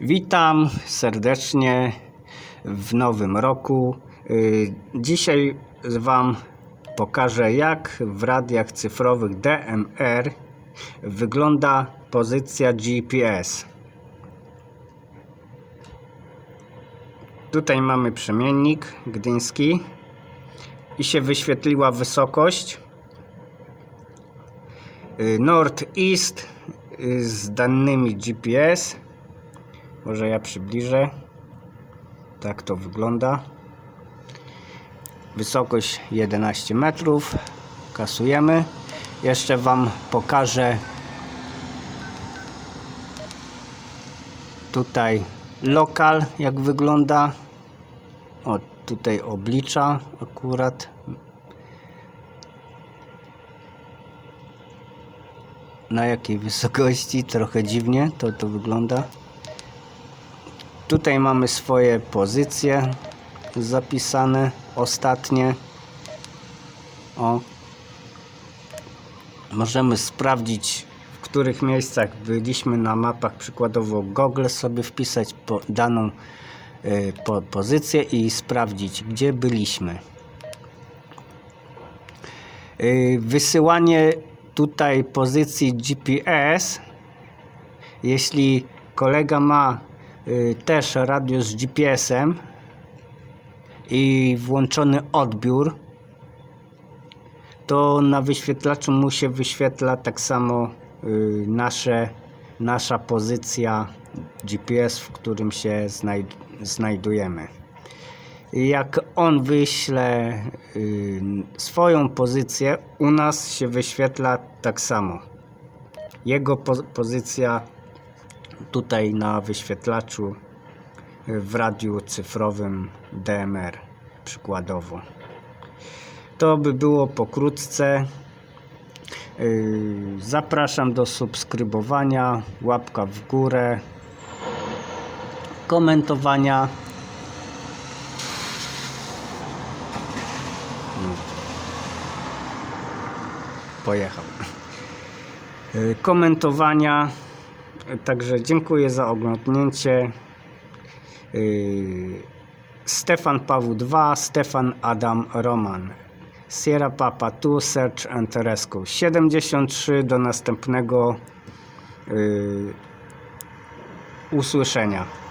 Witam serdecznie w nowym roku. Y, Dzisiaj Wam pokażę, jak w radiach cyfrowych DMR wygląda pozycja GPS. Tutaj mamy przemiennik gdyński i się wyświetliła wysokość. Y, Northeast y, z danymi GPS. Może ja przybliżę. Tak to wygląda. Wysokość 11 metrów. Kasujemy. Jeszcze Wam pokażę tutaj lokal, jak wygląda. O, tutaj oblicza akurat. Na jakiej wysokości? Trochę dziwnie to to wygląda. Tutaj mamy swoje pozycje zapisane ostatnie. O. Możemy sprawdzić w których miejscach byliśmy na mapach, przykładowo Google sobie wpisać po daną y, po, pozycję i sprawdzić gdzie byliśmy. Y, wysyłanie tutaj pozycji GPS jeśli kolega ma też radio z GPS-em i włączony odbiór, to na wyświetlaczu mu się wyświetla tak samo y, nasze, nasza pozycja GPS, w którym się znajd znajdujemy. Jak on wyśle y, swoją pozycję, u nas się wyświetla tak samo. Jego po pozycja tutaj na wyświetlaczu w radiu cyfrowym DMR przykładowo. To by było pokrótce. Yy, Zapraszam do subskrybowania, łapka w górę, komentowania. Pojechał. Yy, Komentowania. Także dziękuję za oglądnięcie. Yy, Stefan Paweł II, Stefan Adam Roman. Sierra Papa 2 Search and Rescue 73 do następnego yy, usłyszenia.